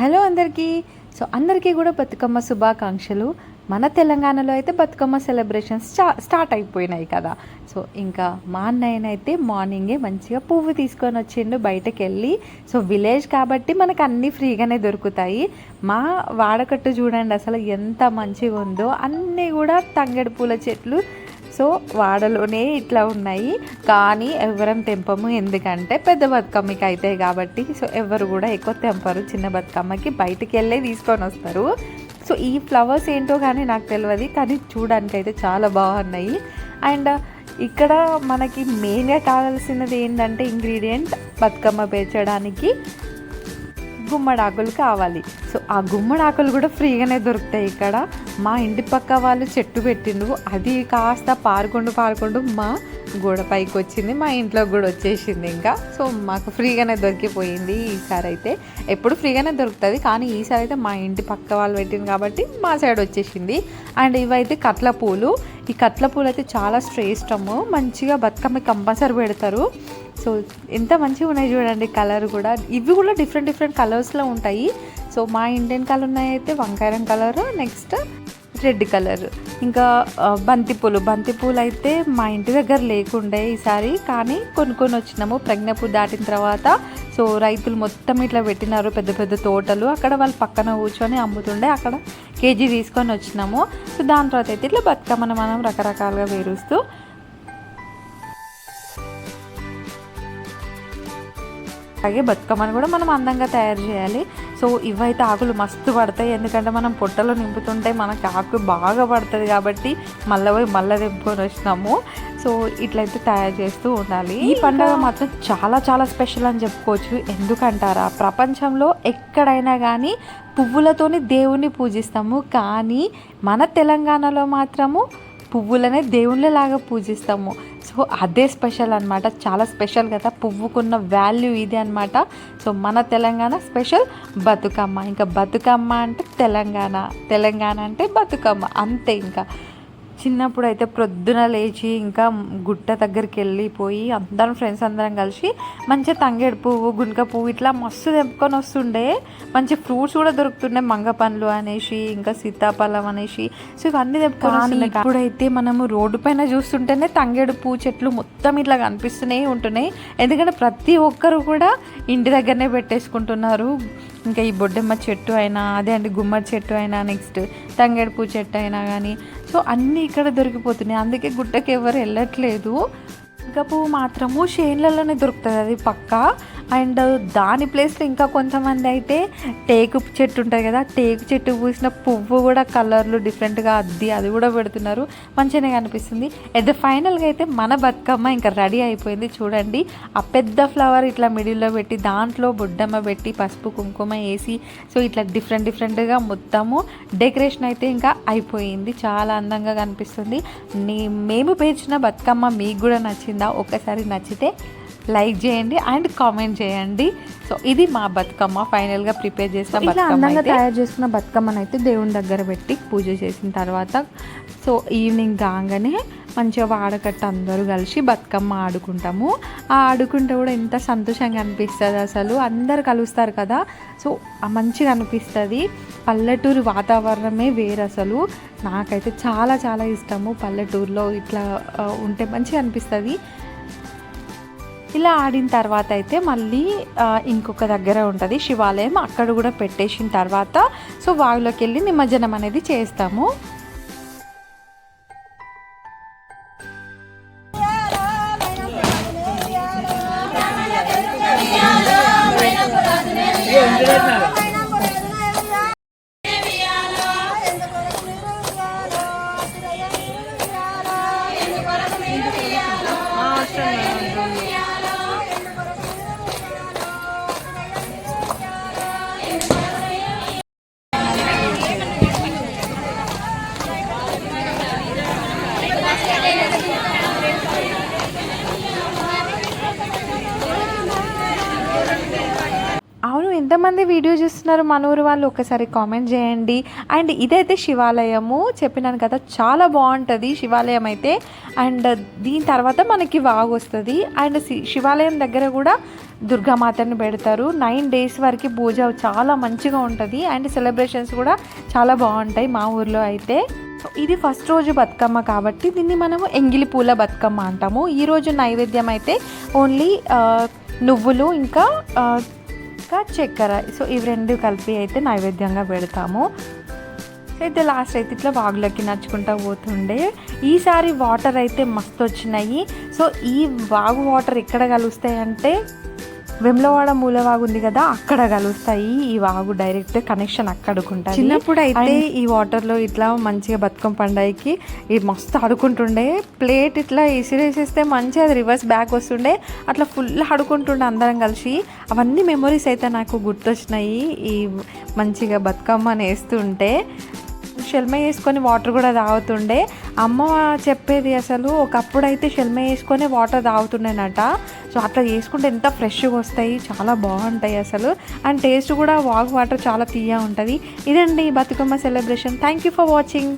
Hello అందరికీ. So అందరికీ కూడా బతుకమ్మ శుభాకాంక్షలు. మన తెలంగాణలో అయితే బతుకమ్మ సెలబ్రేషన్స్ స్టార్ట్ అయిపోయినాయి కదా. సో ఇంకా మా అన్నయ్యనైతే మార్నింగే మంచిగా పువ్వు తీసుకొని వచ్చిండు బయటకు వెళ్ళి సో విలేజ్ కాబట్టి మనకు అన్నీ ఫ్రీగానే దొరుకుతాయి. మా వాడకట్టు చూడండి అసలు ఎంత మంచిగా ఉందో. అన్నీ కూడా తంగడి పూల చెట్లు. సో వాడలోనే ఇట్లా ఉన్నాయి. కానీ ఎవరం తెంపము ఎందుకంటే పెద్ద బతుకమ్మకి అవుతాయి కాబట్టి. సో ఎవరు కూడా ఎక్కువ తెంపరు. చిన్న బతుకమ్మకి బయటికి వెళ్ళే తీసుకొని వస్తారు. సో ఈ ఫ్లవర్స్ ఏంటో కానీ నాకు తెలియదు కానీ చూడడానికి అయితే చాలా బాగున్నాయి. అండ్ ఇక్కడ మనకి మెయిన్గా కావాల్సినది ఏంటంటే ఇంగ్రీడియంట్ బతుకమ్మ పేర్చడానికి గుమ్మడాకులు కావాలి. సో ఆ గుమ్మడాకులు కూడా ఫ్రీగానే దొరుకుతాయి ఇక్కడ. మా ఇంటి పక్క వాళ్ళు చెట్టు పెట్టిండ్రు అది కాస్త పారుకుంటూ పారుకుంటూ మా గోడ పైకి వచ్చింది. మా ఇంట్లో కూడా వచ్చేసింది ఇంకా. సో మాకు ఫ్రీగానే దొరికిపోయింది ఈసారి అయితే. ఎప్పుడు ఫ్రీగానే దొరుకుతుంది కానీ ఈసారి అయితే మా ఇంటి పక్క వాళ్ళు పెట్టింది కాబట్టి మా సైడ్ వచ్చేసింది. అండ్ ఇవైతే కట్ల పూలు. ఈ కట్ల పూలు అయితే చాలా శ్రేష్టము. మంచిగా బతుకమ్మ కంపల్సరీ పెడతారు. సో ఎంత మంచిగా ఉన్నాయి చూడండి కలర్ కూడా. ఇవి కూడా డిఫరెంట్ డిఫరెంట్ కలర్స్లో ఉంటాయి. సో మా ఇండియన్ కలర్ ఉన్నాయి అయితే వంకాయరం colour colour. Next red colour ఇంకా బంతిపూలు బంతిపూలు. అయితే మా ఇంటి దగ్గర లేకుండే ఈసారి కానీ కొనుక్కొని వచ్చినాము. ప్రజ్ఞపూ దాటిన తర్వాత సో రైతులు మొత్తం ఇట్లా పెట్టినారు. పెద్ద పెద్ద తోటలు. అక్కడ వాళ్ళు పక్కన కూర్చొని అమ్ముతుండే. అక్కడ కేజీ తీసుకొని వచ్చినాము. సో దాని తర్వాత అయితే ఇట్లా బతుకమ్మను మనం రకరకాలుగా వేరుస్తూ అలాగే బతుకమ్మని కూడా మనం అందంగా తయారు చేయాలి. సో ఇవైతే ఆకులు మస్తు పడతాయి. ఎందుకంటే మనం పొట్టలో నింపుతుంటే మనకి ఆకు బాగా పడుతుంది కాబట్టి మళ్ళీ పోయి మళ్ళీ తెంపుకొని వచ్చినాము. సో ఇట్లయితే తయారు చేస్తూ ఉండాలి. ఈ పండుగ మాత్రం చాలా చాలా స్పెషల్ అని చెప్పుకోవచ్చు. ఎందుకంటారా? ప్రపంచంలో ఎక్కడైనా కానీ పువ్వులతోని దేవుణ్ణి పూజిస్తాము. కానీ మన తెలంగాణలో మాత్రము పువ్వులనే దేవుళ్ళలాగా పూజిస్తాము. సో అదే స్పెషల్ అనమాట చాలా స్పెషల్ కదా. పువ్వుకున్న వాల్యూ ఇది అనమాట సో మన తెలంగాణ స్పెషల్ బతుకమ్మ. ఇంకా బతుకమ్మ అంటే తెలంగాణ. తెలంగాణ అంటే బతుకమ్మ. అంతే ఇంకా. చిన్నప్పుడు అయితే ప్రొద్దున లేచి ఇంకా గుట్ట దగ్గరికి వెళ్ళిపోయి అందరం ఫ్రెండ్స్ అందరం కలిసి మంచిగా తంగేడు పువ్వు గుంక పువ్వు ఇట్లా మస్తు తెంపుకొని వస్తుండే. మంచి ఫ్రూట్స్ కూడా దొరుకుతుండే మంగ పండ్లు అనేసి ఇంకా సీతాఫలం అనేసి. సో ఇవన్నీ తెంపుకొని ఇప్పుడైతే మనము రోడ్డు పైన చూస్తుంటేనే తంగేడు పువ్వు చెట్లు మొత్తం ఇట్లా కనిపిస్తూనే ఉంటున్నాయి. ఎందుకంటే ప్రతి ఒక్కరు కూడా ఇంటి దగ్గరనే పెట్టేసుకుంటున్నారు. ఇంకా ఈ బొడ్డెమ్మ చెట్టు అయినా అదే అండి గుమ్మడి చెట్టు అయినా నెక్స్ట్ తంగేడు పువ్వు చెట్టు అయినా కానీ సో అన్నీ ఇక్కడ దొరికిపోతున్నాయి. అందుకే గుట్టకి ఎవరు వెళ్ళట్లేదు. ఇంకా పువ్వు మాత్రము షేన్లలోనే దొరుకుతుంది. అది పక్క. అండ్ దాని ప్లేస్లో ఇంకా కొంతమంది అయితే టేకు చెట్టు ఉంటుంది కదా టేకు చెట్టు పూసిన పువ్వు కూడా కలర్లు డిఫరెంట్గా అద్ది అది కూడా పెడుతున్నారు. మంచిగానే కనిపిస్తుంది. అయితే ఫైనల్గా అయితే మన బతుకమ్మ ఇంకా రెడీ అయిపోయింది. చూడండి ఆ పెద్ద ఫ్లవర్ ఇట్లా మిడిల్లో పెట్టి దాంట్లో బొడ్డమ్మ పెట్టి పసుపు కుంకుమ వేసి సో ఇట్లా డిఫరెంట్ డిఫరెంట్గా మొత్తము డెకరేషన్ అయితే ఇంకా అయిపోయింది. చాలా అందంగా కనిపిస్తుంది. నీ మేము పేర్చిన బతుకమ్మ మీకు కూడా నచ్చింది. ఒకసారి నచ్చితే లైక్ చేయండి అండ్ కామెంట్ చేయండి సో ఇది మా బతుకమ్మ ఫైనల్గా ప్రిపేర్ చేసిన బతుకమ్మ. తయారు చేసుకున్న బతుకమ్మను అయితే దేవుని దగ్గర పెట్టి పూజ చేసిన తర్వాత సో ఈవినింగ్ కాగానే మంచిగా వాడకట్ట అందరూ కలిసి బతుకమ్మ ఆడుకుంటాము. ఆ ఆడుకుంటే కూడా ఎంత సంతోషంగా అనిపిస్తుంది అసలు. అందరు కలుస్తారు కదా. సో మంచిగా అనిపిస్తుంది. పల్లెటూరు వాతావరణమే వేరు అసలు. నాకైతే చాలా చాలా ఇష్టము పల్లెటూరులో ఇట్లా ఉంటే మంచిగా అనిపిస్తుంది. ఇలా ఆడిన తర్వాత అయితే మళ్ళీ ఇంకొక దగ్గర ఉంటుంది శివాలయం. అక్కడ కూడా పెట్టేసిన తర్వాత సో వాగులోకి వెళ్ళి నిమజ్జనం అనేది చేస్తాము. Good. ఎంతమంది వీడియో చూస్తున్నారు మన ఊరు వాళ్ళు? ఒకసారి కామెంట్ చేయండి. అండ్ ఇదైతే శివాలయము. చెప్పినాను కదా చాలా బాగుంటుంది శివాలయం అయితే. అండ్ దీని తర్వాత మనకి వాగు వస్తుంది. అండ్ శివాలయం దగ్గర కూడా దుర్గామాతని పెడతారు. నైన్ డేస్ వరకు పూజ చాలా మంచిగా ఉంటుంది. అండ్ సెలబ్రేషన్స్ కూడా చాలా బాగుంటాయి మా ఊర్లో అయితే. సో ఇది ఫస్ట్ రోజు బతుకమ్మ కాబట్టి దీన్ని మనము ఎంగిలి పూల బతుకమ్మ అంటాము. ఈరోజు నైవేద్యం అయితే ఓన్లీ నువ్వులు ఇంకా ఇంకా చక్కెర. సో ఇవి రెండు కలిపి అయితే నైవేద్యంగా పెడతాము. అయితే లాస్ట్ అయితే ఇట్లా వాగులోకి నడుచుకుంటా పోతుండే. ఈసారి వాటర్ అయితే మస్తు వచ్చినాయి సో ఈ వాగు వాటర్ ఎక్కడ కలుస్తాయి అంటే వెమ్లవాడ మూలవాగు ఉంది కదా అక్కడ కలుస్తాయి. ఈ వాగు డైరెక్ట్ కనెక్షన్ అక్కడుకుంటాయి చిన్నప్పుడు అయితే ఈ వాటర్లో ఇట్లా మంచిగా బతుకమ్మ పండగకి ఇది మస్తు ఆడుకుంటుండే. ప్లేట్ ఇట్లా ఇసిరేసేస్తే మంచిగా అది రివర్స్ బ్యాక్ వస్తుండే. అట్లా ఫుల్ ఆడుకుంటుండే అందరం కలిసి. అవన్నీ మెమొరీస్ అయితే నాకు గుర్తొచ్చినాయి. ఈ మంచిగా బతుకమ్మని వేస్తుంటే. షెల్మ వేసుకొని వాటర్ కూడా తాగుతుండే. అమ్మ చెప్పేది అసలు ఒకప్పుడు అయితే షెల్మ వేసుకొని వాటర్ తాగుతుండేనట. సో అట్లా చేసుకుంటే ఎంత ఫ్రెష్గా వస్తాయి చాలా బాగుంటాయి అసలు. అండ్ టేస్ట్ కూడా వాగ్ వాటర్ చాలా తీయ ఉంటుంది. ఇదండి Bathukamma celebration. Thank you for watching